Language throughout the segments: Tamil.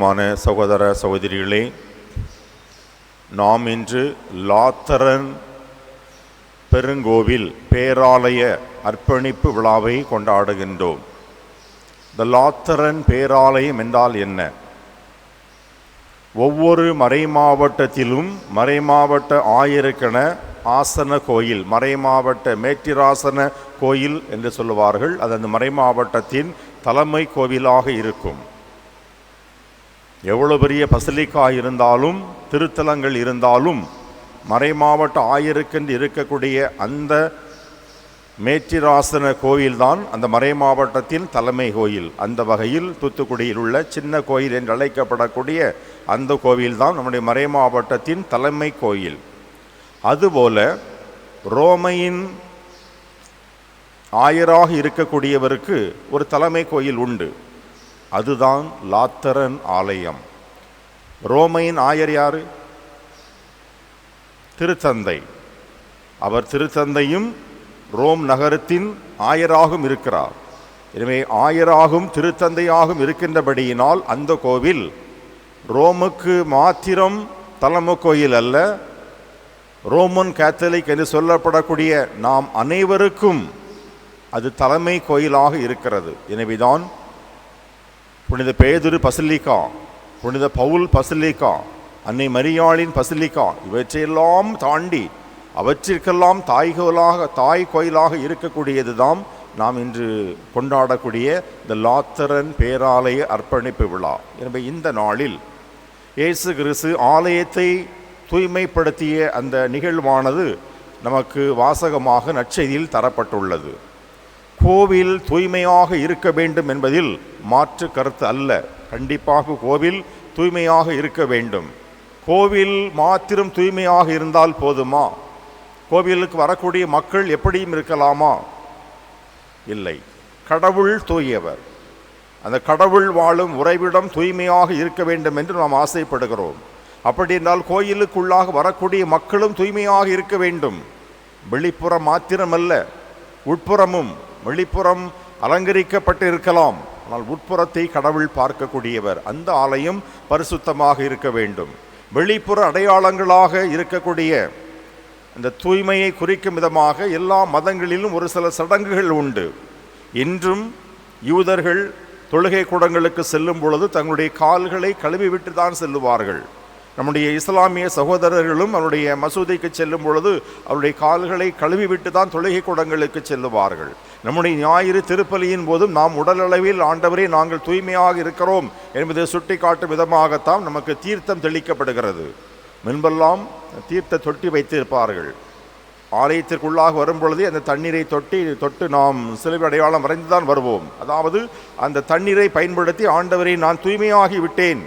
மான சகோதர சகோதரிகளே நாம் இன்று லாத்தரன் பெருங்கோவில் பேராலய அர்ப்பணிப்பு விழாவை கொண்டாடுகின்றோம். இந்த லாத்தரன் பேராலயம் என்றால் என்ன? ஒவ்வொரு மறைமாவட்டத்திலும் மறைமாவட்ட ஆயிரக்கண ஆசன கோயில் மறைமாவட்ட மேற்றிராசன கோயில் என்று சொல்லுவார்கள். அது அந்த மறைமாவட்டத்தின் தலைமை கோவிலாக இருக்கும். எவ்வளோ பெரிய பசிலிக்கா இருந்தாலும் திருத்தலங்கள் இருந்தாலும் மறைமாவட்ட ஆயருக்கென்று இருக்கக்கூடிய அந்த மேற்றிராசன கோயில்தான் அந்த மறைமாவட்டத்தின் தலைமை கோயில். அந்த வகையில் தூத்துக்குடியில் உள்ள சின்ன கோயில் என்று அழைக்கப்படக்கூடிய அந்த கோயில்தான் நம்முடைய மறை மாவட்டத்தின் தலைமை கோயில். அதுபோல ரோமையின் ஆயராக இருக்கக்கூடியவருக்கு ஒரு தலைமை கோயில் உண்டு. அதுதான் லாத்தரன் ஆலயம். ரோமையின் ஆயர் யார்? திருத்தந்தை அவர் திருத்தந்தையும் ரோம் நகரத்தின் ஆயராகவும் இருக்கிறார். எனவே ஆயராகும் திருத்தந்தையாகவும் இருக்கின்றபடியினால் அந்த கோவில் ரோமுக்கு மாத்திரம் தலைமை கோயில் அல்ல. ரோமன் கேத்தலிக் என்று சொல்லப்படக்கூடிய நாம் அனைவருக்கும் அது தலைமை கோயிலாக இருக்கிறது. எனவேதான் புனித பேதுரு பசிலிக்கா புனித பவுல் பசிலிக்கா அன்னை மரியாளின் பசிலிக்கா இவற்றையெல்லாம் தாண்டி அவற்றிற்கெல்லாம் தாய்கோலாக தாய் கோயிலாக இருக்கக்கூடியதுதான் நாம் இன்று கொண்டாடக்கூடிய இந்த லாத்தரன் பேராலய அர்ப்பணிப்பு விழா. எனவே இந்த நாளில் இயேசு கிறிசு ஆலயத்தை தூய்மைப்படுத்திய அந்த நிகழ்வானது நமக்கு வாசகமாக நற்செய்தியில் தரப்பட்டுள்ளது. கோவில் தூய்மையாக இருக்க வேண்டும் என்பதில் மாற்று கருத்து அல்ல. கண்டிப்பாக கோவில் தூய்மையாக இருக்க வேண்டும். கோவில் மாத்திரம் தூய்மையாக இருந்தால் போதுமா? கோவிலுக்கு வரக்கூடிய மக்கள் எப்படியும் இருக்கலாமா? இல்லை. கடவுள் தூயவர். அந்த கடவுள் வாழும் உறைவிடம் தூய்மையாக இருக்க வேண்டும் என்று நாம் ஆசைப்படுகிறோம். அப்படி என்றால் கோயிலுக்குள்ளாக வரக்கூடிய மக்களும் தூய்மையாக இருக்க வேண்டும். வெளிப்புறம் மாத்திரமல்ல உட்புறமும். வெளிப்புறம் அலங்கரிக்கப்பட்டு இருக்கலாம் ஆனால் உட்புறத்தை கடவுள் பார்க்கக்கூடியவர். அந்த ஆலயம் பரிசுத்தமாக இருக்க வேண்டும். வெளிப்புற அடையாளங்களாக இருக்கக்கூடிய அந்த தூய்மையை குறிக்கும் விதமாக எல்லா மதங்களிலும் ஒரு சில சடங்குகள் உண்டு. இன்றும் யூதர்கள் தொழுகை கூடங்களுக்கு செல்லும் பொழுது தங்களுடைய கால்களை கழுவிவிட்டு தான் செல்லுவார்கள். நம்முடைய இஸ்லாமிய சகோதரர்களும் அவருடைய மசூதிக்கு செல்லும் பொழுது அவருடைய கால்களை கழுவிவிட்டு தான் தொழுகை கூடங்களுக்கு செல்லுவார்கள். நம்முடைய ஞாயிறு திருப்பலியின் போதும் நாம் உடலளவில் ஆண்டவரே நாங்கள் தூய்மையாக இருக்கிறோம் என்பதை சுட்டிக்காட்டும் விதமாகத்தான் நமக்கு தீர்த்தம் தெளிக்கப்படுகிறது. முன்பெல்லாம் தீர்த்த தொட்டி வைத்திருப்பார்கள். ஆலயத்திற்குள்ளாக வரும்பொழுது அந்த தண்ணீரை தொட்டி தொட்டு நாம் சிலுவை அடையாளம் வரைந்துதான் வருவோம். அதாவது அந்த தண்ணீரை பயன்படுத்தி ஆண்டவரை நான் தூய்மையாகி விட்டேன்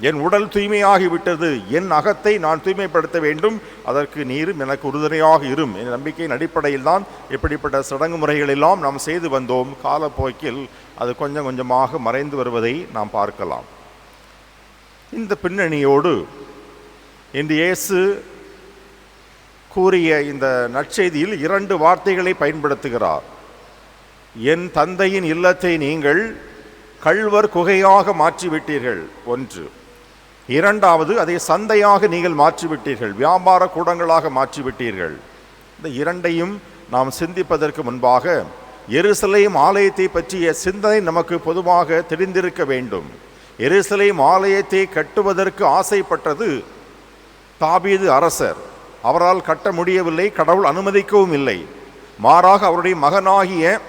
என் உடல் தூய்மையாகிவிட்டது என் அகத்தை நான் தூய்மைப்படுத்த வேண்டும் அதற்கு நீரும் எனக்கு உறுதுணையாக இரும். என் நம்பிக்கையின் அடிப்படையில் தான் இப்படிப்பட்ட சடங்கு முறைகளெல்லாம் நாம் செய்து வந்தோம். காலப்போக்கில் அது கொஞ்சம் கொஞ்சமாக மறைந்து வருவதை நாம் பார்க்கலாம். இந்த பின்னணியோடு இன்று இயேசு கூறிய இந்த நற்செய்தியில் இரண்டு வார்த்தைகளை பயன்படுத்துகிறார். என் தந்தையின் இல்லத்தை நீங்கள் கள்வர் குகையாக மாற்றிவிட்டீர்கள். ஒன்று இரண்டாவது அதை சந்தையாக நீங்கள் மாற்றிவிட்டீர்கள். வியாபார கூடங்களாக மாற்றிவிட்டீர்கள். இந்த இரண்டையும் நாம் சிந்திப்பதற்கு முன்பாக எருசலேம் ஆலயத்தை பற்றிய சிந்தனை நமக்கு பொதுவாக தெரிந்திருக்க வேண்டும். எருசலேம் ஆலயத்தை கட்டுவதற்கு ஆசைப்பட்டது தாபீது அரசர். அவரால் கட்ட முடியவில்லை கடவுள் அனுமதிக்கவும் இல்லை. மாறாக அவருடைய மகனாகிய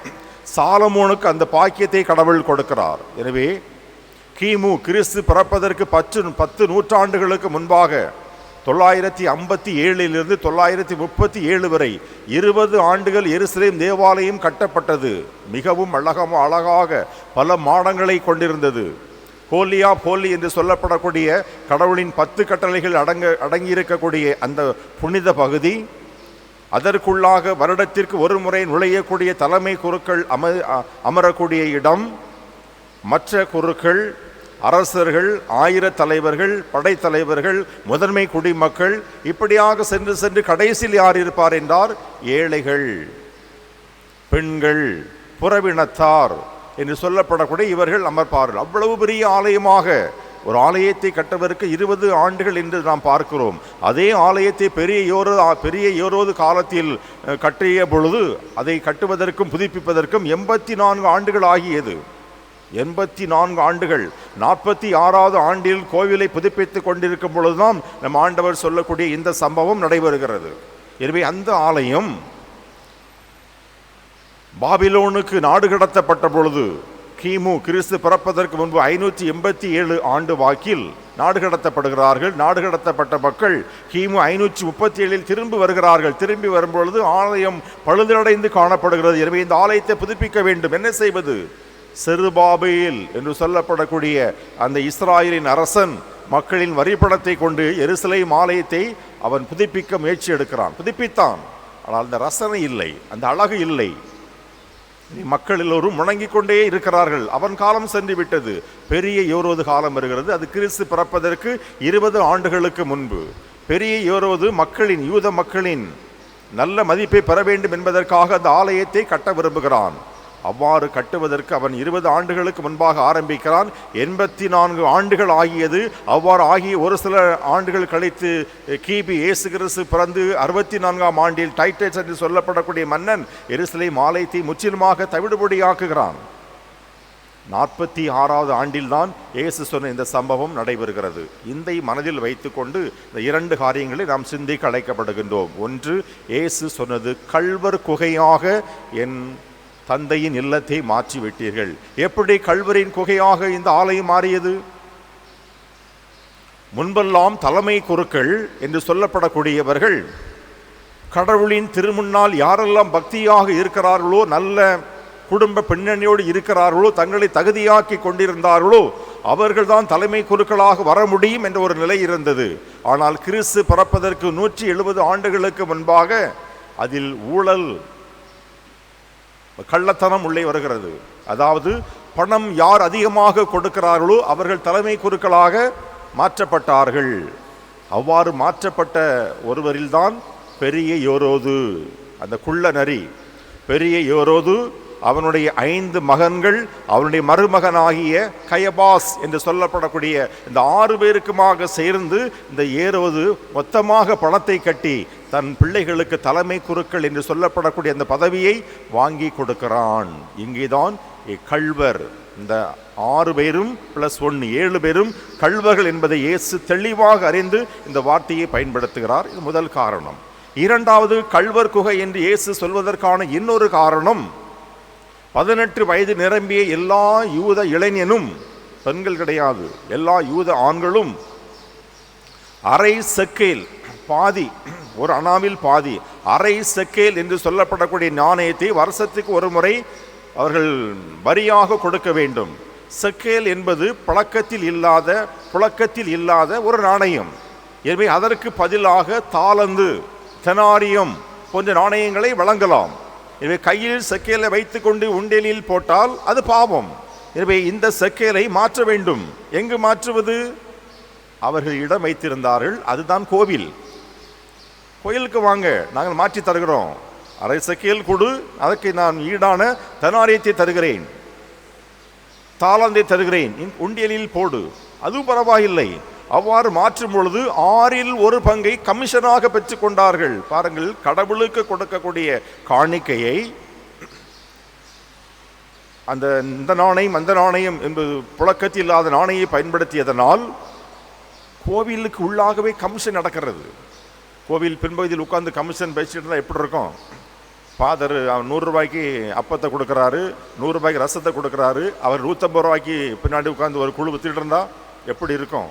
சாலமோனுக்கு அந்த பாக்கியத்தை கடவுள் கொடுக்கிறார். எனவே கிமு கிறிஸ்து பிறப்பதற்கு பத்து பத்து நூற்றாண்டுகளுக்கு முன்பாக தொள்ளாயிரத்தி ஐம்பத்தி ஏழிலிருந்து தொள்ளாயிரத்தி முப்பத்தி ஏழு வரை இருபது ஆண்டுகள் எருசலேம் தேவாலயம் கட்டப்பட்டது. மிகவும் அழகமா அழகாக பல மாடங்களை கொண்டிருந்தது. ஹோலியா ஹோலி என்று சொல்லப்படக்கூடிய கடவுளின் பத்து கட்டளைகள் அடங்க அடங்கியிருக்கக்கூடிய அந்த புனித பகுதி. அதற்குள்ளாக வருடத்திற்கு ஒரு முறை நுழையக்கூடிய தலைமை குருக்கள் அம அமரக்கூடிய இடம். மற்ற குருக்கள் அரசர்கள் ஆயிர தலைவர்கள் படைத்தலைவர்கள் முதன்மை குடிமக்கள் இப்படியாக சென்று சென்று கடைசியில் யார் இருப்பார் என்றார்? ஏழைகள். பெண்கள் புறவினத்தார் என்று சொல்லப்படக்கூடிய இவர்கள் அமர்ப்பார்கள். அவ்வளவு பெரிய ஆலயமாக ஒரு ஆலயத்தை கட்டுவதற்கு இருபது ஆண்டுகள் என்று நாம் பார்க்கிறோம். அதே ஆலயத்தை பெரிய யோரோ பெரிய யோரோது காலத்தில் கட்டிய பொழுது அதை கட்டுவதற்கும் புதுப்பிப்பதற்கும் எண்பத்தி நான்கு ஆண்டுகள் ஆகியது. எண்பத்தி நான்கு ஆண்டுகள். நாற்பத்தி ஆறாவது ஆண்டில் கோவிலை புதுப்பித்துக் கொண்டிருக்கும் பொழுதுதான் நம் ஆண்டவர் சொல்லக்கூடிய இந்த சம்பவம் நடைபெறுகிறது. எனவே அந்த ஆலயம் பாபிலோனுக்கு நாடு கடத்தப்பட்ட பொழுது கிமு கிறிஸ்து பிறப்பதற்கு முன்பு ஐநூற்றி எண்பத்தி ஏழு ஆண்டு வாக்கில் நாடு கடத்தப்படுகிறார்கள். நாடு கடத்தப்பட்ட மக்கள் கிமு ஐநூற்றி முப்பத்தி ஏழில் திரும்பி வருகிறார்கள். திரும்பி வரும்பொழுது ஆலயம் பழுதடைந்து காணப்படுகிறது. எனவே இந்த ஆலயத்தை புதுப்பிக்க வேண்டும். என்ன செய்வது? செருபாபேல் என்று சொல்லப்படக்கூடிய அந்த இஸ்ராயலின் அரசன் மக்களின் வரிப்பணத்தை கொண்டு எருசலை ஆலயத்தை அவன் புதுப்பிக்க முயற்சி எடுக்கிறான். புதுப்பித்தான். ஆனால் அந்த ரசனை இல்லை அந்த அழகு இல்லை. மக்கள் எல்லோரும் முணங்கிக் கொண்டே இருக்கிறார்கள். அவன் காலம் சென்று விட்டது. பெரிய யோரோது காலம் வருகிறது. அது கிறிஸ்து பிறப்பதற்கு இருபது ஆண்டுகளுக்கு முன்பு. பெரிய யோரோது மக்களின் யூத மக்களின் நல்ல மதிப்பை பெற வேண்டும் என்பதற்காக அந்த ஆலயத்தை கட்ட விரும்புகிறான். அவ்வாறு கட்டுவதற்கு அவன் இருபது ஆண்டுகளுக்கு முன்பாக ஆரம்பிக்கிறான். எண்பத்தி நான்கு ஆண்டுகள் ஆகியது. அவ்வாறு ஆகிய ஒரு சில ஆண்டுகள் கழித்து கிபி இயேசு கிறிஸ்து பிறந்து அறுபத்தி நான்காம் ஆண்டில் டைட்டஸ் என்று சொல்லப்படக்கூடிய மன்னன் எருசலை ஆலயத்தை முற்றிலுமாக தவிடுபொடியாக்குகிறான். நாற்பத்தி ஆறாவது ஆண்டில்தான் இயேசு சொன்ன இந்த சம்பவம் நடைபெறுகிறது. இதை மனதில் வைத்துக்கொண்டு இந்த இரண்டு காரியங்களை நாம் சிந்திக்க அழைக்கப்படுகின்றோம். ஒன்று இயேசு சொன்னது கல்வர் குகையாக என் தந்தையின் இல்லத்தை மாற்றி விட்டீர்கள் எப்படி கல்வரின் குகையாக இந்த ஆலயம் மாறியது? முன்பெல்லாம் தலைமை குருக்கள் என்று சொல்லப்படக்கூடியவர்கள் கடவுளின் திருமுன்னால் யாரெல்லாம் பக்தியாக இருக்கிறார்களோ நல்ல குடும்ப பின்னணியோடு இருக்கிறார்களோ தங்களை தகுதியாக்கி கொண்டிருந்தார்களோ அவர்கள்தான் தலைமை குருக்களாக வர முடியும் என்ற ஒரு நிலை இருந்தது. ஆனால் கிறிஸ்து பிறப்பதற்கு நூற்றி எழுபது ஆண்டுகளுக்கு முன்பாக அதில் ஊழல் கள்ளத்தனம் உள்ளே வருகிறது. அதாவது பணம் யார் அதிகமாக கொடுக்கிறார்களோ அவர்கள் தலைமை குருக்களாக மாற்றப்பட்டார்கள். அவ்வாறு மாற்றப்பட்ட ஒருவரில்தான் பெரிய யோரோது அந்த குள்ள நரி. பெரிய யோரோது அவனுடைய ஐந்து மகன்கள் அவனுடைய மருமகனாகிய கயபாஸ் என்று சொல்லப்படக்கூடிய இந்த ஆறு பேருக்குமாக சேர்ந்து இந்த ஏரோது மொத்தமாக பணத்தை கட்டி தன் பிள்ளைகளுக்கு தலைமை குருக்கள் என்று சொல்லப்படக்கூடிய அந்த பதவியை வாங்கி கொடுக்கிறான். இங்கேதான் கள்வர் இந்த ஆறு பேரும் பிளஸ் ஒன்று ஏழு பேரும் கள்வர்கள் என்பதை இயேசு தெளிவாக அறிந்து இந்த வார்த்தையை பயன்படுத்துகிறார். இது முதல் காரணம். இரண்டாவது கள்வர் குகை என்று இயேசு சொல்வதற்கான இன்னொரு காரணம் பதினெட்டு வயது நிரம்பிய எல்லா யூத இளைஞனும் பெண்கள் கிடையாது எல்லா யூத ஆண்களும் அரை செக்கேல் பாதி ஒரு அணாவில் பாதி அரை செக்கேல் என்று சொல்லப்படக்கூடிய நாணயத்தை வருஷத்துக்கு ஒரு முறை அவர்கள் வரியாக கொடுக்க வேண்டும். செக்கேல் என்பது பழக்கத்தில் இல்லாத புழக்கத்தில் இல்லாத ஒரு நாணயம். எனவே அதற்கு பதிலாக தாளந்து தெனாரியம் போன்ற நாணயங்களை வழங்கலாம். எனவே கையில் செக்கேலை வைத்துக்கொண்டு உண்டெலியில் போட்டால் அது பாவம். எனவே இந்த செக்கேலை மாற்ற வேண்டும். எங்கு மாற்றுவது? அவர்கள் இடம் வைத்திருந்தார்கள். அதுதான் கோவில். கோயிலுக்கு வாங்க. நாங்கள் மாற்றி தருகிறோம். அரை செக்கேல் கொடு. அதற்கு நான் ஈடான தனாரியத்தை தருகிறேன். தாளந்தை தருகிறேன். உண்டியலில் போடு. அது பரவாயில்லை. அவ்வாறு மாற்றும் பொழுது ஆறில் ஒரு பங்கை கமிஷனாக பெற்றுக்கொண்டார்கள் பாருங்கள் கடவுளுக்கு கொடுக்கக்கூடிய காணிக்கையை. அந்த இந்த நாணயம் அந்த நாணயம் என்பது புழக்கத்தில் இல்லாத நாணயை பயன்படுத்தியதனால் கோவிலுக்கு உள்ளாகவே கமிஷன் நடக்கிறது. கோவில் பின்பகுதியில் உட்காந்து கமிஷன் பேசிட்டு இருந்தால் எப்படி இருக்கும்? ஃபாதர் அவர் நூறுரூபாய்க்கு அப்பத்தை கொடுக்குறாரு நூறுரூபாய்க்கு ரசத்தை கொடுக்குறாரு அவர் நூற்றம்பது ரூபாய்க்கு பின்னாடி உட்காந்து ஒரு குழு வித்துட்டு இருந்தால் எப்படி இருக்கும்?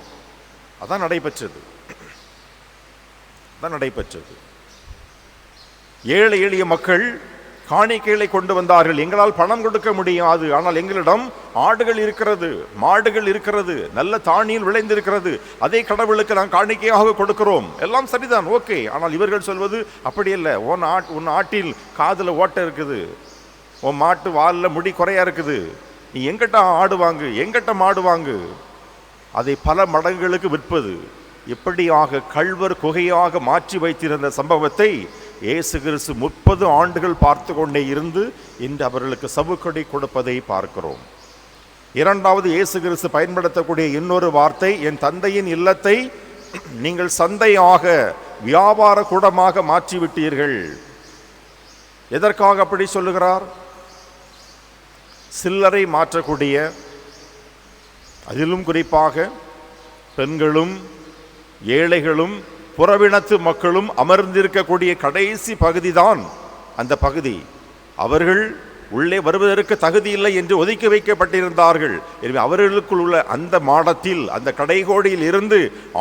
அதான் நடைபெற்றது. அதான் நடைபெற்றது. ஏழை எளிய மக்கள் காணிக்கைகளை கொண்டு வந்தார்கள். எங்களால் பணம் கொடுக்க முடியாது. ஆனால் எங்களிடம் ஆடுகள் இருக்கிறது மாடுகள் இருக்கிறது நல்ல தானியில் விளைந்திருக்கிறது. அதே கடவுளுக்கு நாம் காணிக்கையாக கொடுக்கிறோம். எல்லாம் சரிதான் ஓகே. ஆனால் இவர்கள் சொல்வது அப்படி இல்லை உன் ஆட் உன் ஆட்டில் காதில் ஓட்டை இருக்குது. உன் மாட்டு வாலில் முடி குறையா இருக்குது. நீ எங்கிட்ட ஆடு வாங்கு எங்கிட்ட மாடு வாங்கு. அதை பல மடங்குகளுக்கு விற்பது. எப்படியாக கள்வர் குகையாக மாற்றி வைத்திருந்த சம்பவத்தை இயேசு கிறிஸ்து முப்பது ஆண்டுகள் பார்த்து கொண்டே இருந்து இன்று அவர்களுக்கு சவுக்கடி கொடுப்பதை பார்க்கிறோம். இரண்டாவது இயேசு கிறிஸ்து பயன்படுத்தக்கூடிய இன்னொரு வார்த்தை என் தந்தையின் இல்லத்தை நீங்கள் சந்தையாக வியாபார கூடமாக மாற்றிவிட்டீர்கள். எதற்காக அப்படி சொல்லுகிறார்? சில்லறை மாற்றக்கூடிய அதிலும் குறிப்பாக பெண்களும் ஏழைகளும் புறவினத்து மக்களும் அமர்ந்திருக்கக்கூடிய கடைசி பகுதிதான் அந்த பகுதி. அவர்கள் உள்ளே வருவதற்கு தகுதி இல்லை என்று ஒதுக்கி வைக்கப்பட்டிருந்தார்கள். எனவே அவர்களுக்குள் உள்ள அந்த மாடத்தில் அந்த கடைகோடியில் இருந்து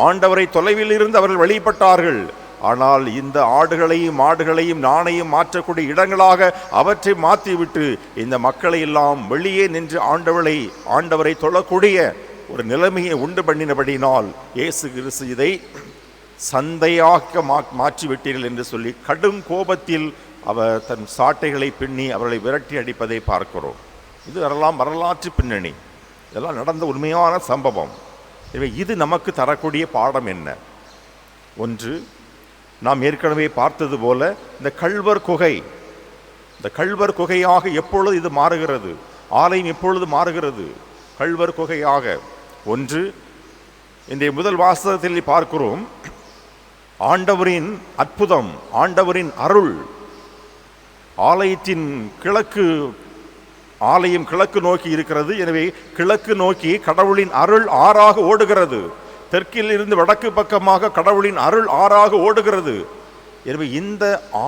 ஆண்டவரை தொலைவில் இருந்து அவர்கள் வழிபட்டார்கள் ஆனால் இந்த ஆடுகளையும் மாடுகளையும் நாணையும் மாற்றக்கூடிய இடங்களாக அவற்றை மாற்றிவிட்டு இந்த மக்களை எல்லாம் வெளியே நின்று ஆண்டவளை ஆண்டவரை தொழக்கூடிய ஒரு நிலைமையை உண்டு பண்ணினபடினால் இயேசு கிறிஸ்து இதை சந்தையாக மா மாற்றிவிட்டீர்கள் என்று சொல்லி கடும் கோபத்தில் அவர் தன் சாட்டைகளை பின்னி அவர்களை விரட்டி அடிப்பதை பார்க்கிறோம். இது வரலாம் வரலாற்று பின்னணி. இதெல்லாம் நடந்த உண்மையான சம்பவம். எனவே இது நமக்கு தரக்கூடிய பாடம் என்ன? ஒன்று நாம் ஏற்கனவே பார்த்தது போல இந்த கள்வர் குகை இந்த கள்வர் குகையாக எப்பொழுது இது மாறுகிறது? ஆலயம் எப்பொழுது மாறுகிறது? கள்வர் குகையாக. ஒன்று இந்த முதல் வாசகத்தில் பார்க்கிறோம். ஆண்டவரின் அற்புதம் ஆண்டவரின் அருள். ஆலயத்தின் கிழக்கு ஆலயம் கிழக்கு நோக்கி இருக்கிறது. எனவே கிழக்கு நோக்கி கடவுளின் அருள் ஆறாக ஓடுகிறது. தெற்கில் இருந்து வடக்கு பக்கமாக கடவுளின் அருள் ஆறாக ஓடுகிறது. எனவே இந்த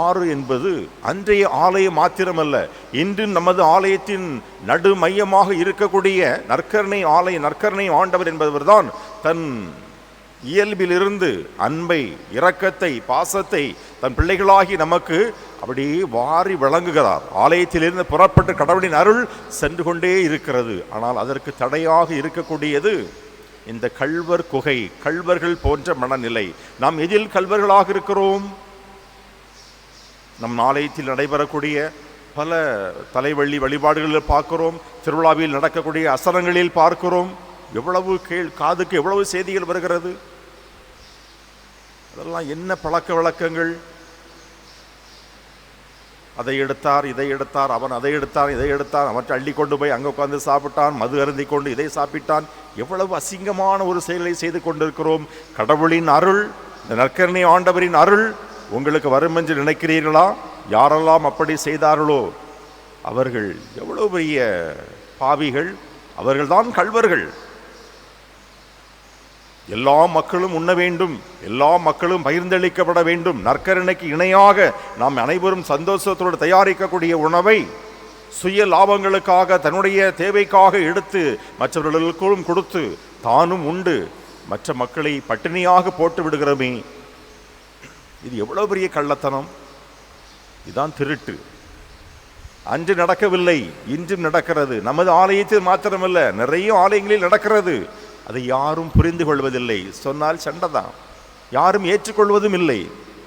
ஆறு என்பது அன்றைய ஆலயம் மாத்திரமல்ல. இன்று நமது ஆலயத்தின் நடு மையமாக இருக்கக்கூடிய நற்கரணை ஆலய நற்கரணை ஆண்டவர் என்பவர்தான் தன் இயல்பிலிருந்து அன்பை இரக்கத்தை பாசத்தை தன் பிள்ளைகளாகி நமக்கு அப்படி வாரி வழங்குகிறார். ஆலயத்திலிருந்து புறப்பட்டு கடவுளின் அருள் சென்று கொண்டே இருக்கிறது. ஆனால் அதற்கு தடையாக இருக்கக்கூடியது இந்த கள்வர் குகை கள்வர்கள் போன்ற மனநிலை. நாம் எதில் கல்வர்களாக இருக்கிறோம்? நம் ஆலயத்தில் நடைபெறக்கூடிய பல தலைவள்ளி வழிபாடுகளில் பார்க்கிறோம். திருவிழாவில் நடக்கக்கூடிய அசனங்களில் பார்க்கிறோம். எவ்வளவு கேள் காதுக்கு எவ்வளவு செய்திகள் வருகிறது? அதெல்லாம் என்ன பழக்க வழக்கங்கள்? அதை எடுத்தார் இதை எடுத்தார் அவன் அதை எடுத்தார் இதை எடுத்தார் அவற்றை அள்ளி கொண்டு போய் அங்கே உட்காந்து சாப்பிட்டான் மது அருந்தி கொண்டு இதை சாப்பிட்டான். எவ்வளவு அசிங்கமான ஒரு செயலை செய்து கொண்டிருக்கிறோம். கடவுளின் அருள் இந்த நற்கரணை ஆண்டவரின் அருள் உங்களுக்கு வரும் என்று நினைக்கிறீர்களா? யாரெல்லாம் அப்படி செய்தார்களோ? அவர்கள் எவ்வளவு பெரிய பாவிகள். அவர்கள்தான் கள்வர்கள். எல்லா மக்களும் உண்ண வேண்டும் எல்லா மக்களும் பகிர்ந்தளிக்கப்பட வேண்டும். நற்கரணைக்கு இணையாக நாம் அனைவரும் சந்தோஷத்தோடு தயாரிக்கக்கூடிய உணவை சுய லாபங்களுக்காக தன்னுடைய தேவைக்காக எடுத்து மற்றவர்களுக்கும் கொடுத்து தானும் உண்டு. மற்ற மக்களை பட்டினியாக போட்டு விடுகிறோமே. இது எவ்வளோ பெரிய கள்ளத்தனம். இதுதான் திருட்டு. அன்று நடக்கவில்லை இன்றும் நடக்கிறது. நமது ஆலயத்தில் மாத்திரமல்ல நிறைய ஆலயங்களில் நடக்கிறது. அதை யாரும் புரிந்து கொள்வதில்லை சொன்னால் சண்டைதான். யாரும் ஏற்றுக்கொள்வதும் இல்லை.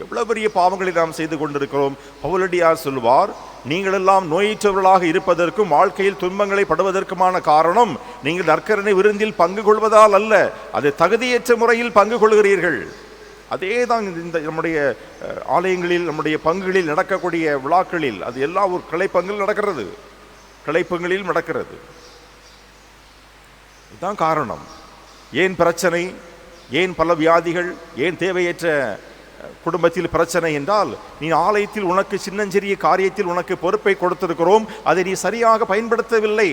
எவ்வளோ பெரிய பாவங்களை நாம் செய்து கொண்டிருக்கிறோம். பவுலடியார் சொல்வார் நீங்களெல்லாம் நோயற்றவர்களாக இருப்பதற்கும் வாழ்க்கையில் துன்பங்களை படுவதற்குமான காரணம் நீங்கள் நற்கரணை விருந்தில் பங்கு கொள்வதால் அல்ல. அது தகுதியற்ற முறையில் பங்கு கொள்கிறீர்கள். அதே தான் இந்த நம்முடைய ஆலயங்களில் நம்முடைய பங்குகளில் நடக்கக்கூடிய விழாக்களில் அது எல்லா ஒரு கிளைப்பங்கில் நடக்கிறது. கிளைப்பங்களில் நடக்கிறது. இதுதான் காரணம். ஏன் பிரச்சனை? ஏன் பல வியாதிகள்? ஏன் தேவையற்ற குடும்பத்தில் பிரச்சனை என்றால் நீ ஆலயத்தில் உனக்கு சின்னஞ்சிறிய காரியத்தில் உனக்கு பொறுப்பை கொடுத்திருக்கிறோம். அதை நீ சரியாக பயன்படுத்தவில்லை.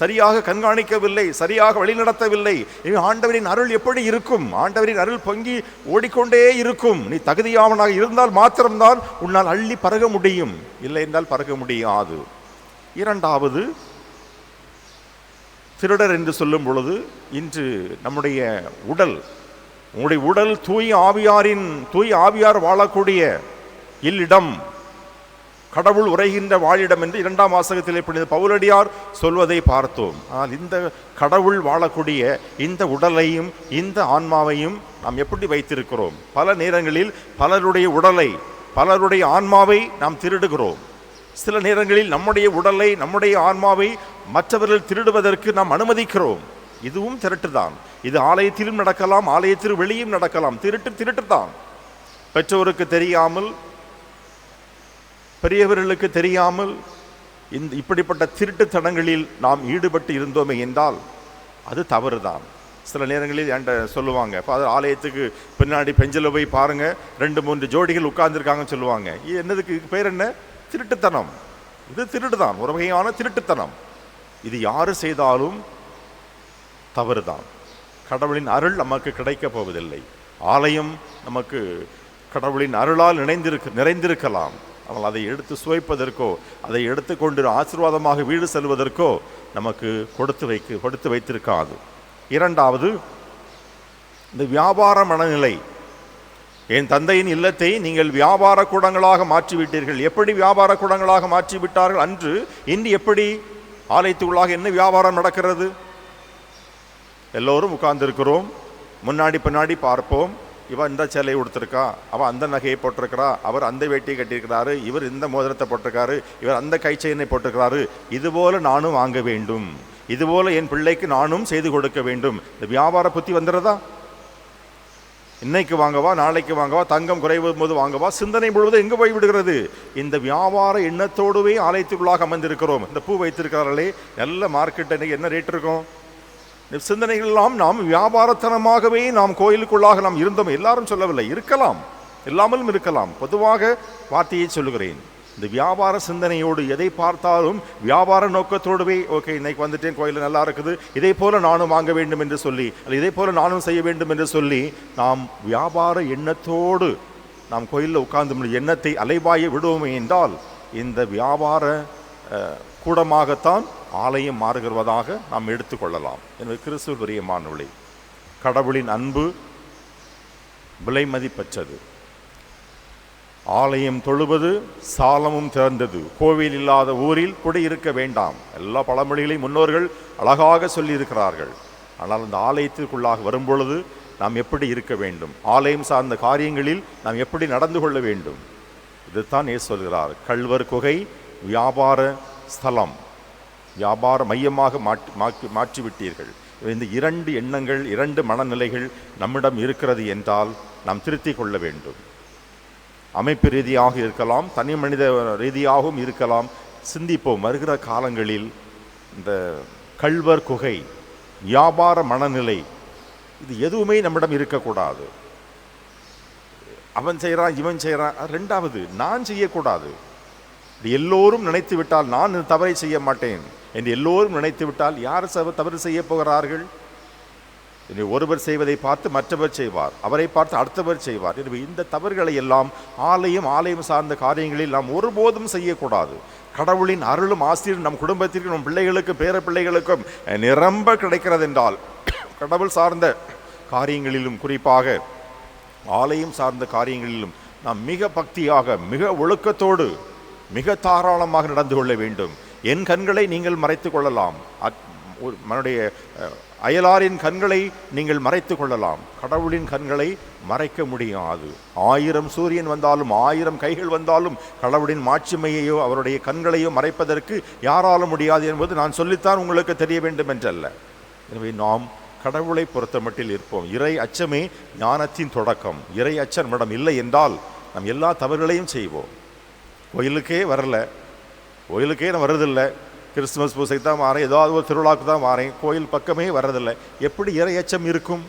சரியாக கண்காணிக்கவில்லை. சரியாக வழிநடத்தவில்லை. இனி ஆண்டவரின் அருள் எப்படி இருக்கும்? ஆண்டவரின் அருள் பொங்கி ஓடிக்கொண்டே இருக்கும். நீ தகுதியாவனாக இருந்தால் மாத்திரம்தான் உன்னால் அள்ளி பருக முடியும். இல்லை என்றால் பறக முடியாது. இரண்டாவது திருடர் என்று சொல்லும் பொழுது இன்று நம்முடைய உடல் உங்களுடைய உடல் தூய் ஆவியாரின் தூய் ஆவியார் வாழக்கூடிய இல்லிடம் கடவுள் உரைகின்ற வாழிடம் என்று இரண்டாம் வாசகத்திலே புனித பவுலடியார் சொல்வதை பார்த்தோம். ஆனால் இந்த கடவுள் வாழக்கூடிய இந்த உடலையும் இந்த ஆன்மாவையும் நாம் எப்படி வைத்திருக்கிறோம்? பல நேரங்களில் பலருடைய உடலை பலருடைய ஆன்மாவை நாம் திருடுகிறோம். சில நேரங்களில் நம்முடைய உடலை நம்முடைய ஆன்மாவை மற்றவர்கள் திருடுவதற்கு நாம் அனுமதிக்கிறோம். இதுவும் திருட்டுதான் இது ஆலயத்திலும் நடக்கலாம் ஆலயத்தில் வெளியும் நடக்கலாம். திருட்டு திருட்டுதான் பெற்றோருக்கு தெரியாமல் பெரியவர்களுக்கு தெரியாமல் இந்த இப்படிப்பட்ட திருட்டுத்தனங்களில் நாம் ஈடுபட்டு இருந்தோமே என்றால் அது தவறுதான் சில நேரங்களில் என்கிட்ட சொல்லுவாங்க இப்போ அது ஆலயத்துக்கு பின்னாடி பெஞ்சில் போய் பாருங்கள் ரெண்டு மூன்று ஜோடிகள் உட்கார்ந்துருக்காங்கன்னு சொல்லுவாங்க. என்னதுக்கு பேர் என்ன? திருட்டுத்தனம். இது திருட்டு தான் ஒரு வகையான திருட்டுத்தனம். இது யார் செய்தாலும் தவறுதான். கடவுளின் அருள் நமக்கு கிடைக்கப் போவதில்லை. ஆலயம் நமக்கு கடவுளின் அருளால் நினைந்திருக்க நிறைந்திருக்கலாம். ஆனால் அதை எடுத்து சுவைப்பதற்கோ அதை எடுத்துக்கொண்டு ஆசீர்வாதமாக வீடு செல்வதற்கோ நமக்கு கொடுத்து வைக்க கொடுத்து வைத்திருக்காது. இரண்டாவது இந்த வியாபார மனநிலை என் தந்தையின் இல்லத்தை நீங்கள் வியாபார கூடங்களாக மாற்றிவிட்டீர்கள். எப்படி வியாபார கூடங்களாக மாற்றி விட்டார்கள் அன்று இன்று எப்படி ஆலயத்துக்குள்ளாக என்ன வியாபாரம் நடக்கிறது? எல்லோரும் உட்கார்ந்திருக்கிறோம். முன்னாடி பின்னாடி பார்ப்போம். இவன் இந்த சேலையை கொடுத்துருக்கா அவன் அந்த நகையை போட்டிருக்கிறா? அவர் அந்த வேட்டியை கட்டியிருக்கிறாரு. இவர் இந்த மோதிரத்தை போட்டிருக்காரு. இவர் அந்த கைச்செயினை போட்டிருக்கிறாரு. இதுபோல் நானும் வாங்க வேண்டும். இதுபோல் என் பிள்ளைக்கு நானும் செய்து கொடுக்க வேண்டும். இந்த வியாபார புத்தி வந்துடுறதா இன்னைக்கு வாங்கவா நாளைக்கு வாங்கவா தங்கம் குறைவும் போது வாங்கவா சிந்தனை முழுவதும் எங்கு போய் விடுகிறது? இந்த வியாபார எண்ணத்தோடுவே ஆலயத்துக்குள்ளாக அமர்ந்திருக்கிறோம். இந்த பூ வைத்திருக்கிறார்களே நல்ல மார்க்கெட் இன்னைக்கு என்ன ரேட் இருக்கும்? இந்த சிந்தனைகள் எல்லாம் நாம் வியாபாரத்தனமாகவே நாம் கோயிலுக்குள்ளாக நாம் இருந்தோம். எல்லாரும் சொல்லவில்லை இருக்கலாம். இல்லாமலும் இருக்கலாம். பொதுவாக வார்த்தையை சொல்லுகிறேன். இந்த வியாபார சிந்தனையோடு எதை பார்த்தாலும் வியாபார நோக்கத்தோடுவே ஓகே இன்னைக்கு வந்துட்டேன் கோயில் நல்லா இருக்குது. இதே போல நானும் வாங்க வேண்டும் என்று சொல்லி அல்ல இதே போல நானும் செய்ய வேண்டும் என்று சொல்லி நாம் வியாபார எண்ணத்தோடு நாம் கோயிலில் உட்கார்ந்து எண்ணத்தை அலைவாய விடுவோமே என்றால் இந்த வியாபார கூடமாகத்தான் ஆலயம் மாறுகிறதாக நாம் எடுத்துக்கொள்ளலாம் எனவே கிறிஸ்துவ பிரியமானவளை கடவுளின் அன்பு விலை மதிப்பற்றது. ஆலயம் தொழுவது சாலமும் திறந்தது. கோவில் இல்லாத ஊரில் குடியிருக்க வேண்டாம். எல்லா பழமொழிகளையும் முன்னோர்கள் அழகாக சொல்லியிருக்கிறார்கள். ஆனால் அந்த ஆலயத்திற்குள்ளாக வரும்பொழுது நாம் எப்படி இருக்க வேண்டும்? ஆலயம் சார்ந்த காரியங்களில் நாம் எப்படி நடந்து கொள்ள வேண்டும்? இதுதான் ஏ சொல்கிறார். கல்வர் குகை வியாபார ஸ்தலம். வியாபார மையமாக மாற்றி மாற்றி மாற்றிவிட்டீர்கள். இந்த இரண்டு எண்ணங்கள் இரண்டு மனநிலைகள் நம்மிடம் இருக்கிறது என்றால் நாம் திருத்திக் கொள்ள வேண்டும். அமைப்பு ரீதியாக இருக்கலாம் தனி மனித ரீதியாகவும் இருக்கலாம். சிந்திப்போம். வருகிற காலங்களில் இந்த கள்வர் குகை வியாபார மனநிலை இது எதுவுமே நம்மிடம் இருக்கக்கூடாது. அவன் செய்கிறான் இவன் செய்கிறான் ரெண்டாவது நான் செய்யக்கூடாது. இது எல்லோரும் நினைத்து விட்டால் நான் தவறை செய்ய மாட்டேன் என்று எல்லோரும் நினைத்து விட்டால் யார் சவ- தவறு செய்ய போகிறார்கள்? இனி ஒருவர் செய்வதை பார்த்து மற்றவர் செய்வார். அவரை பார்த்து அடுத்தவர் செய்வார். எனவே இந்த தவறுகளை எல்லாம் ஆலயம் ஆலயம் சார்ந்த காரியங்களில் நாம் ஒருபோதும் செய்யக்கூடாது. கடவுளின் அருளும் ஆசிரியர் நம் குடும்பத்திற்கும் நம் பிள்ளைகளுக்கும் பேர பிள்ளைகளுக்கும் நிரம்ப கிடைக்கிறது என்றால் கடவுள் சார்ந்த காரியங்களிலும் குறிப்பாக ஆலயம் சார்ந்த காரியங்களிலும் நாம் மிக பக்தியாக மிக ஒழுக்கத்தோடு மிக தாராளமாக நடந்து கொள்ள வேண்டும். என் கண்களை நீங்கள் மறைத்து கொள்ளலாம். ஒரு- மனுடைய அயலாரின் கண்களை நீங்கள் மறைத்து கொள்ளலாம். கடவுளின் கண்களை மறைக்க முடியாது. ஆயிரம் சூரியன் வந்தாலும் ஆயிரம் கைகள் வந்தாலும் கடவுளின் மாட்சிமையையோ அவருடைய கண்களையோ மறைப்பதற்கு யாராலும் முடியாது என்பது நான் சொல்லித்தான் உங்களுக்கு தெரிய வேண்டும் என்றல்ல. எனவே நாம் கடவுளை பொறுத்தமட்டில் இருப்போம். இறை அச்சமே ஞானத்தின் தொடக்கம். இறை அச்சம் நம்மிடம் இல்லை என்றால் நம் எல்லா தவறுகளையும் செய்வோம். கோயிலுக்கே வரல. கோயிலுக்கே நான் வர்றதில்லை. கிறிஸ்துமஸ் பூசைக்கு தான் மாறேன் ஏதாவது ஒரு திருவிழாவுக்கு தான் மாறேன் கோயில் பக்கமே வர்றதில்லை. எப்படி இறையச்சம் இருக்கும்?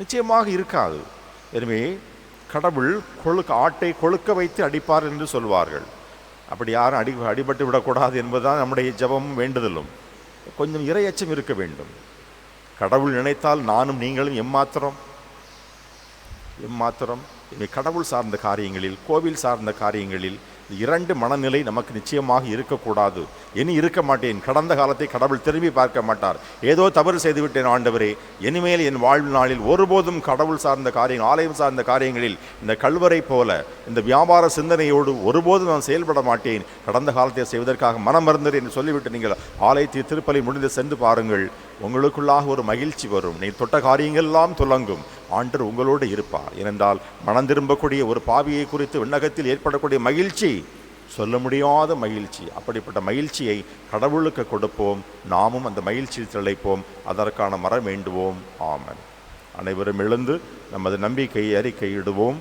நிச்சயமாக இருக்காது. எனவே கடவுள் கொழுக்க ஆட்டை கொழுக்க வைத்து அடிப்பார் என்று சொல்வார்கள். அப்படி யாரும் அடி அடிபட்டு விடக்கூடாது என்பதுதான் நம்முடைய ஜெபமும் வேண்டுதலும். கொஞ்சம் இறையச்சம் இருக்க வேண்டும். கடவுள் நினைத்தால் நானும் நீங்களும் எம்மாத்திரம்? எம்மாத்திரம். இவை கடவுள் சார்ந்த காரியங்களில் கோவில் சார்ந்த காரியங்களில் இரண்டு மனநிலை நமக்கு நிச்சயமாக இருக்கக்கூடாது. இனி இருக்க மாட்டேன். கடந்த காலத்தை கடவுள் திரும்பி பார்க்க மாட்டார். ஏதோ தவறு செய்துவிட்டேன் ஆண்டவரே. இனிமேல் என் வாழ்வு நாளில் ஒருபோதும் கடவுள் சார்ந்த காரியங்கள் ஆலயம் சார்ந்த காரியங்களில் இந்த கல்வரை போல இந்த வியாபார சிந்தனையோடு ஒருபோதும் நான் செயல்பட மாட்டேன். கடந்த காலத்தை செய்வதற்காக மனம் மறந்தது என்று சொல்லிவிட்டு நீங்கள் ஆலயத்தை திருப்பலி முடிந்து சென்று பாருங்கள். உங்களுக்குள்ளாக ஒரு மகிழ்ச்சி வரும். நீ தொட்ட காரியங்கள் எல்லாம் துலங்கும். ஆண்டர் உங்களோடு இருப்பார். ஏனென்றால் மனம் திரும்பக்கூடிய ஒரு பாவியை குறித்து விண்ணகத்தில் ஏற்படக்கூடிய மகிழ்ச்சி சொல்ல முடியாத மகிழ்ச்சி. அப்படிப்பட்ட மகிழ்ச்சியை கடவுளுக்கு கொடுப்போம். நாமும் அந்த மகிழ்ச்சியில் திளைப்போம். அதற்கான மரம் வேண்டுவோம். ஆமன். அனைவரும் எழுந்து நமது நம்பிக்கையை அறிக்கையிடுவோம்.